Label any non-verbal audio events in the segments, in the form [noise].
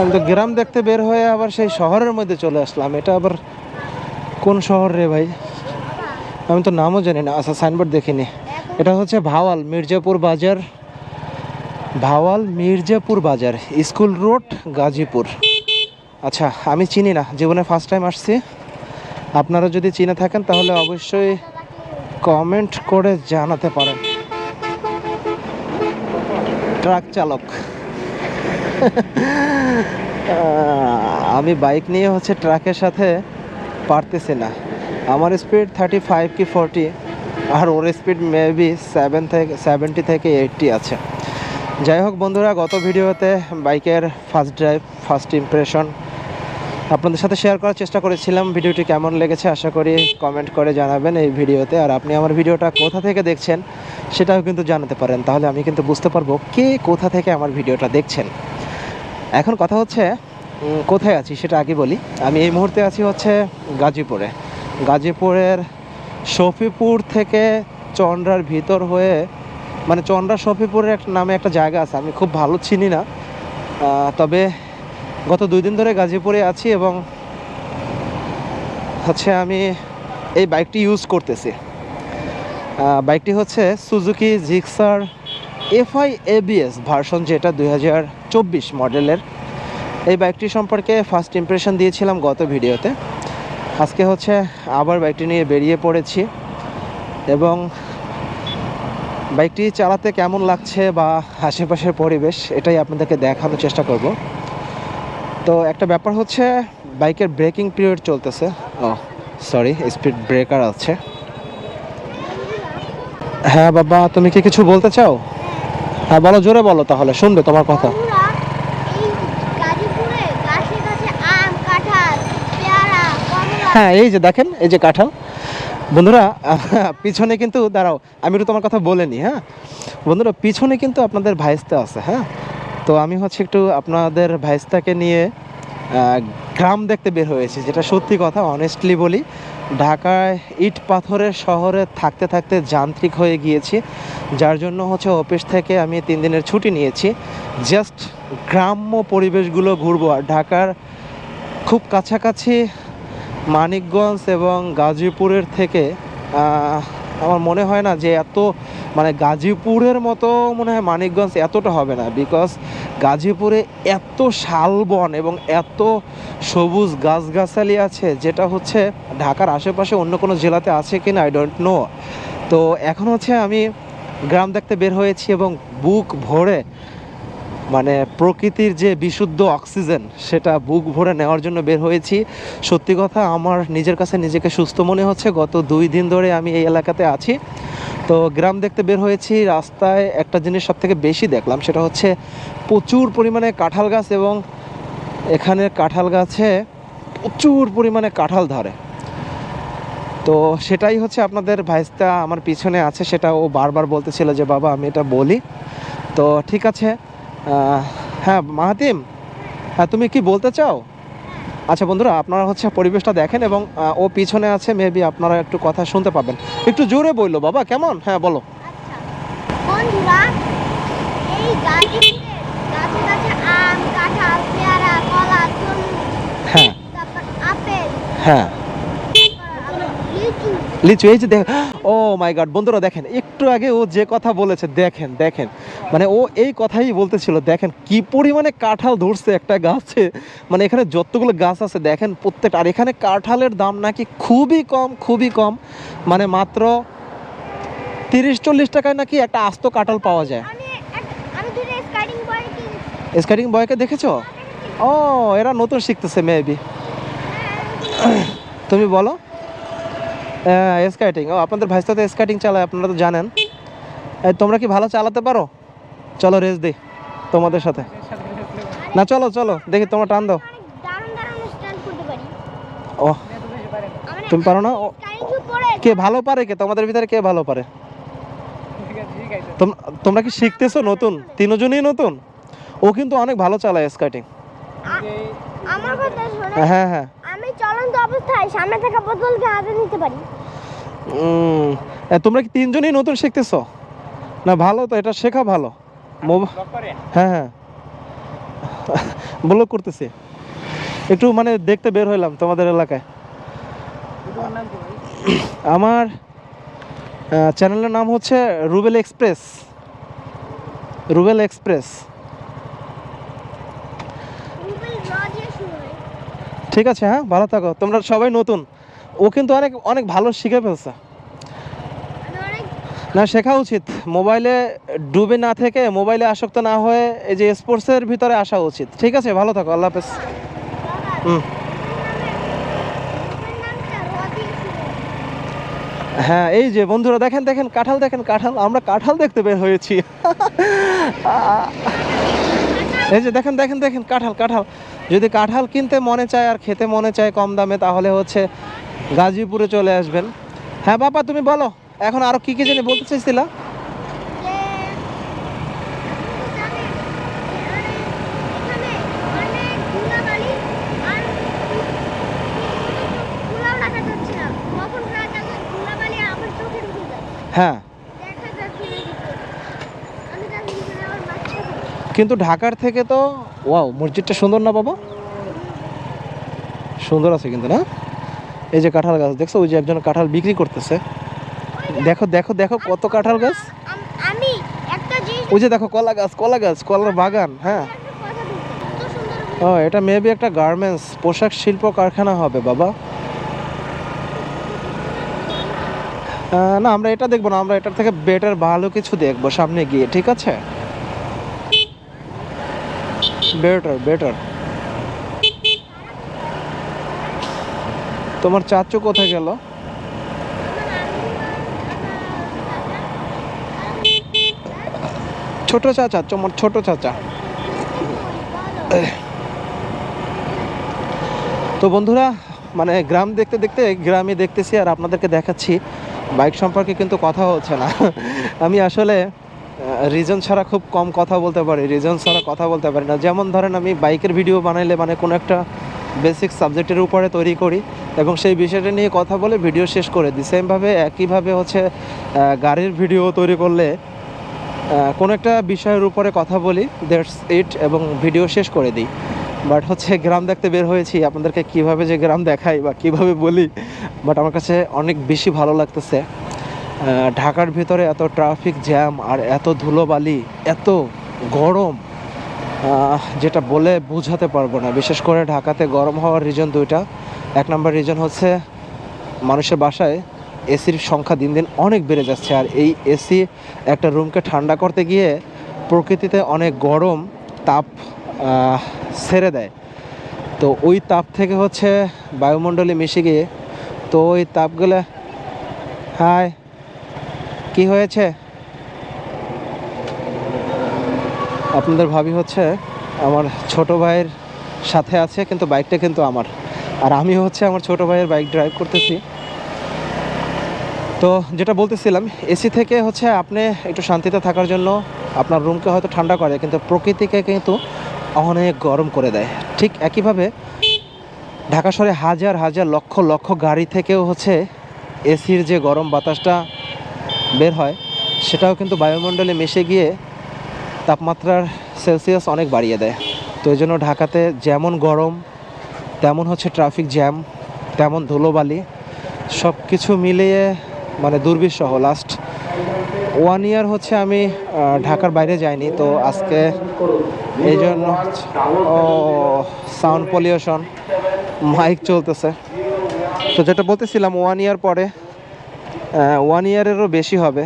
আমি তো গ্রাম দেখতে বের হয়ে আবার সেই শহরের মধ্যে চলে আসলাম। এটা আবার কোন শহর রে ভাই? আমি তো নামও জানি না আচ্ছা সাইনবোর্ড দেখিনি। এটা হচ্ছে ভাওয়াল মির্জাপুর বাজার, ভাওয়াল মির্জাপুর বাজার, স্কুল রোড, গাজীপুর। আচ্ছা আমি চিনি না, জীবনে ফার্স্ট টাইম আসছি। আপনারা যদি চিনে থাকেন তাহলে অবশ্যই কমেন্ট করে জানাতে পারেন। ট্রাক চালক। আমি বাইক নিয়ে হচ্ছে ট্রাকের সাথে পারতেছি না। আমার স্পিড থার্টি ফাইভ কি ফোরটি আর ওর স্পিড মেবি সেভেন থেকে সেভেন্টি থেকে এইটটি আছে। যাই হোক বন্ধুরা, গত ভিডিওতে বাইকের ফার্স্ট ড্রাইভ ফার্স্ট ইমপ্রেশন আপনাদের সাথে শেয়ার করার চেষ্টা করেছিলাম। ভিডিওটি কেমন লেগেছে আশা করি কমেন্ট করে জানাবেন এই ভিডিওতে। আর আপনি আমার ভিডিওটা কোথা থেকে দেখছেন সেটাও কিন্তু জানাতে পারেন। তাহলে আমি কিন্তু বুঝতে পারব কে কোথা থেকে আমার ভিডিওটা দেখছেন। এখন কথা হচ্ছে কোথায় আছি সেটা আগে বলি। আমি এই মুহূর্তে আছি হচ্ছে গাজীপুরে। গাজীপুরের শফিপুর থেকে চন্দ্রার ভিতর হয়ে মানে চন্দ্রা শফিপুরের একটা নামে একটা জায়গা আছে, আমি খুব ভালো চিনি না। তবে গত দুই দিন ধরে গাজীপুরে আছি এবং হচ্ছে আমি এই বাইকটি ইউজ করতেছি। বাইকটি হচ্ছে Suzuki Gixxer FI ABS version যেটা দুই হাজার চব্বিশ মডেলের। এই বাইকটি সম্পর্কে ফার্স্ট ইমপ্রেশন দিয়েছিলাম গত ভিডিওতে। আজকে হচ্ছে আবার বাইকটি নিয়ে বেরিয়ে পড়েছি। এবং বাইকটি চালাতে কেমন লাগছে বা আশেপাশের পরিবেশ, এটাই আপনাদেরকে দেখানোর চেষ্টা করব। তো একটা ব্যাপার হচ্ছে, বাইকের ব্রেকিং পিরিয়ড চলতেছে। ও সরি স্পিড ব্রেকার আছে। হ্যাঁ বাবা, তুমি কি কিছু বলতে চাও? হ্যাঁ বলো, জোরে বলো তাহলে, শুনবে তোমার কথা বন্ধুরা, এই গাজীপুরে গাছে গাছে আম কাঁঠাল পেয়ারা কমলা হ্যাঁ এই যে দেখেন, এই যে কাঁঠাল। বন্ধুরা, পিছনে কিন্তু, দাঁড়াও, আমি একটু তোমার কথা বলে নিই হ্যাঁ? বন্ধুরা, পিছনে কিন্তু আপনাদের ভাইস্তা আছে হ্যাঁ? তো আমি হচ্ছে একটু আপনাদের ভাইস্তাকে নিয়ে গ্রাম দেখতে বের হয়েছি, যেটা সত্যি কথা অনেস্টলি বলি, ঢাকায় ইট পাথরের শহরে থাকতে থাকতে যান্ত্রিক হয়ে গিয়েছি, যার জন্য হচ্ছে অফিস থেকে আমি তিন দিনের ছুটি নিয়েছি। জাস্ট গ্রাম্য পরিবেশগুলো ঘুরবো, আর ঢাকার খুব কাছাকাছি মানিকগঞ্জ এবং গাজীপুরের থেকে আমার মনে হয় না যে এত মানে গাজীপুরের মতো মনে হয় মানিকগঞ্জ এতটা হবে না বিকজ গাজীপুরে এত শালবন এবং এত সবুজ গাছগাছালি আছে, যেটা হচ্ছে ঢাকার আশেপাশে অন্য কোনো জেলাতে আছে কি না আই ডোন্ট নো তো এখন হচ্ছে আমি গ্রাম দেখতে বের হয়েছি এবং বুক ভরে মানে প্রকৃতির যে বিশুদ্ধ অক্সিজেন, সেটা বুক ভরে নেওয়ার জন্য বের হয়েছি। সত্যি কথা, আমার নিজের কাছে নিজেকে সুস্থ মনে হচ্ছে। গত দুই দিন ধরে আমি এই এলাকাতে আছি। তো গ্রাম দেখতে বের হয়েছি, রাস্তায় একটা জিনিস সব থেকে বেশি দেখলাম, সেটা হচ্ছে প্রচুর পরিমাণে কাঁঠাল গাছ এবং এখানে কাঁঠাল গাছে প্রচুর পরিমাণে কাঁঠাল ধরে। তো সেটাই হচ্ছে আপনাদের ভাইস্তা আমার পিছনে আছে, সেটা ও বারবার বলতেছিল যে, বাবা, আমি এটা বলি। তো ঠিক আছে হ্যাঁ মাহাতিম হ্যাঁ তুমি কি বলতে চাও? আচ্ছা বন্ধুরা আপনারা হচ্ছে পরিবেশটা দেখেন এবং ও পিছনে আছে মেবি আপনারা একটু কথা শুনতে পাবেন। একটু জোরে বলল বাবা কেমন? হ্যাঁ বলো। বন্ধুরা এই গাছে গাছে আম কাঁঠাল পেয়ারা কলা হ্যাঁ। আপেল হ্যাঁ। লিচু। লিচু এই যে দেখ [gasps] ও মাই গড বন্ধুরা দেখেন একটু আগে ও যে কথা বলেছে দেখেন দেখেন। মানে ও এই কথাই বলতেছিল দেখেন কি পরিমাণে কাঁঠাল ধরছে একটা গাছে। মানে এখানে যতগুলো গাছ আছে দেখেন প্রত্যেকটা আর এখানে কাঁঠালের দাম নাকি খুবই কম খুবই কম। মানে মাত্র তিরিশ চল্লিশ টাকায় নাকি একটা আস্ত কাঁঠাল পাওয়া যায়। স্কেটিং বয়কে দেখেছ? ও এরা নতুন শিখতেছে মেবি। তুমি বলো। স্কেটিং। ও আপনাদের ভাইস্তা তো স্কেটিং চালায় আপনারা তো জানেন। তোমরা কি ভালো চালাতে পারো? চলো রেস দিই তোমাদের সাথে। না, চলো চলো, দেখি তোমরা টান দাও। ও, তুমি পারো না? কে ভালো পারে কে? তোমাদের ভিতরে কে ভালো পারে? তোম- তোমরা কি শিখতেছো নতুন? তিনজনই নতুন? ও কিন্তু অনেক ভালো চালায় স্কেটিং। আমার কথা হ্যাঁ হ্যাঁ। আমি চলন্ত অবস্থায় সামনে থাকা বোতলকে হাতে নিতে পারি তোমরা কি তিনজনই নতুন শিখতেছো? না, ভালো তো, এটা শেখা ভালো। হ্যাঁ হ্যাঁ। ব্লগ করতেছি। একটু মানে দেখতে বের হইলাম তোমাদের এলাকায়। আমার চ্যানেলের নাম হচ্ছে রুবেল এক্সপ্রেস। রুবেল এক্সপ্রেস। ঠিক আছে হ্যাঁ ভালো থাকো। তোমরা সবাই নতুন। ও কিন্তু অনেক অনেক ভালো শিখে ফেলছে। না, শেখা উচিত। মোবাইলে ডুবে না থেকে মোবাইলে আসক্ত না হয়ে এই যে স্পোর্টসের ভিতরে আসা উচিত। ঠিক আছে, ভালো থাকো, আল্লাহ হাফেজ। হুম। হ্যাঁ এই যে বন্ধুরা, দেখেন দেখেন, কাঁঠাল দেখেন, কাঁঠাল, আমরা কাঁঠাল দেখতে বের হয়েছি। এই যে দেখেন দেখেন দেখেন, কাঁঠাল কাঁঠাল। যদি কাঁঠাল কিনতে মনে চায় আর খেতে মনে চায় কম দামে, তাহলে হচ্ছে গাজীপুরে চলে আসবেন। হ্যাঁ বাবা, তুমি বলো। এখন আরও কি কি জানি বলতে চাইছিলা? হ্যাঁ। কিন্তু ঢাকার থেকে তো, ওয়াও, মসজিদটা সুন্দর না বাবা? সুন্দর আছে কিন্তু না? এই যে কাঁঠাল গাছ, দেখছ? ওই যে একজন কাঁঠাল বিক্রি করতেছে। দেখো দেখো দেখো কত কাঁঠাল গাছ। আমি একটা জিনিস ওই যে দেখো কলা গাছ কলা গাছ কলার বাগান হ্যাঁ। ও এটা মেবি একটা গার্মেন্টস পোশাক শিল্প কারখানা হবে বাবা। না আমরা এটা দেখব না আমরা এটার থেকে বেটার ভালো কিছু দেখব সামনে গিয়ে ঠিক আছে? বেটার বেটার তোমার চাচু কোথায় গেল? ছোট চাচা, তোমার ছোট চাচা। তো বন্ধুরা মানে গ্রাম দেখতে দেখতে, গ্রামে দেখতেছি আর আপনাদেরকে দেখাচ্ছি, বাইক সম্পর্কে কিন্তু কথা হচ্ছে না। আমি আসলে রিজন ছাড়া খুব কম কথা বলতে পারি রিজন ছাড়া কথা বলতে পারি না। যেমন ধরেন আমি বাইকের ভিডিও বানাইলে মানে কোনো একটা বেসিক সাবজেক্টের উপরে তৈরি করি এবং সেই বিষয়টা নিয়ে কথা বলে ভিডিও শেষ করে দিই। সেমভাবে একইভাবে হচ্ছে গাড়ির ভিডিও তৈরি করলে কোনো একটা বিষয়ের উপরে কথা বলি দ্যাটস ইট এবং ভিডিও শেষ করে দিই। বাট হচ্ছে গ্রাম দেখতে বের হয়েছি, আপনাদেরকে কীভাবে যে গ্রাম দেখাই বা কীভাবে বলি বাট আমার কাছে অনেক বেশি ভালো লাগতেছে। ঢাকার ভিতরে এত ট্রাফিক জ্যাম আর এত ধুলোবালি, এত গরম যেটা বলে বোঝাতে পারব না। বিশেষ করে ঢাকাতে গরম হওয়ার রিজন দুইটা। এক নম্বর রিজন হচ্ছে মানুষের বাসায় এসির সংখ্যা দিন দিন অনেক বেড়ে যাচ্ছে। আর এই এসি একটা রুমকে ঠান্ডা করতে গিয়ে প্রকৃতিতে অনেক গরম তাপ ছেড়ে দেয়। তো ওই তাপ থেকে হচ্ছে বায়ুমণ্ডলে মিশে গিয়ে, তো ওই তাপগুলো, হাই, কি হয়েছে? আপনাদের ভাবি হচ্ছে আমার ছোট ভাইয়ের সাথে আছে, কিন্তু বাইকটা কিন্তু আমার। আর আমি হচ্ছে আমার ছোট ভাইয়ের বাইক ড্রাইভ করতেছি। তো যেটা বলতেছিলাম এসি থেকে হচ্ছে আপনি একটু শান্তিতে থাকার জন্য আপনার রুমকে হয়তো ঠান্ডা করে, কিন্তু প্রকৃতিকে কিন্তু অনেক গরম করে দেয়। ঠিক একইভাবে ঢাকা শহরে হাজার হাজার লক্ষ লক্ষ গাড়ি থেকেও হচ্ছে এসির যে গরম বাতাসটা বের হয়, সেটাও কিন্তু বায়ুমণ্ডলে মিশে গিয়ে তাপমাত্রার সেলসিয়াস অনেক বাড়িয়ে দেয়। তো এই জন্য ঢাকাতে যেমন গরম, তেমন হচ্ছে ট্রাফিক জ্যাম তেমন ধুলোবালি সব কিছু মিলিয়ে মানে দুর্বিষহ লাস্ট ওয়ান ইয়ার হচ্ছে আমি ঢাকার বাইরে যাইনি, তো আজকে এই জন্য ও সাউন্ড পলিউশন মাইক চলতেছে। তো যেটা বলতেছিলাম ওয়ান ইয়ার পরে ওয়ান ইয়ারেরও বেশি হবে।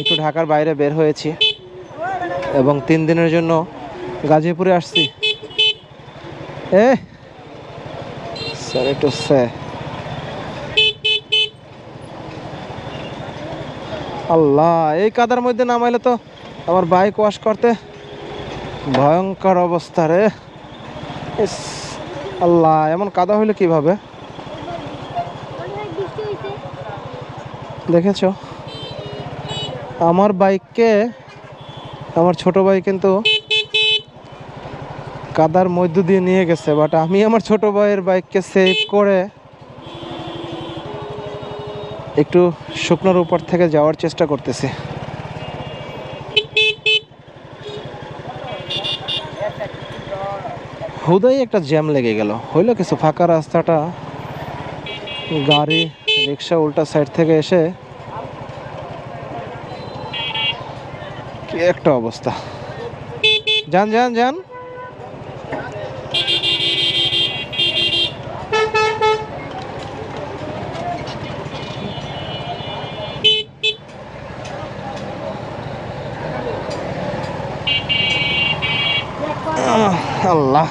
একটু ঢাকার বাইরে বের হয়েছি এবং তিন দিনের জন্য গাজীপুরে আসছি। এ স্যার একটু স্যার আল্লাহ এই কাদার মধ্যে নামাইলে তো আমার বাইক ওয়াশ করতে ভয়ঙ্কর অবস্থা রে। আল্লাহ, এমন কাদা হইলে কীভাবে? দেখেছ? আমার বাইককে আমার ছোট ভাই কিন্তু কাদার মধ্য দিয়ে নিয়ে গেছে বাট আমি আমার ছোট ভাইয়ের বাইককে সেভ করে একটু শুকনোর উপর থেকে যাওয়ার চেষ্টা করতেছি। হুদাই একটা জ্যাম লেগে গেল। হইল কিছু ফাঁকা রাস্তাটা, গাড়ি, রিক্সা উল্টা সাইড থেকে এসে কি একটা অবস্থা। যান যান যান। আহ, আল্লাহ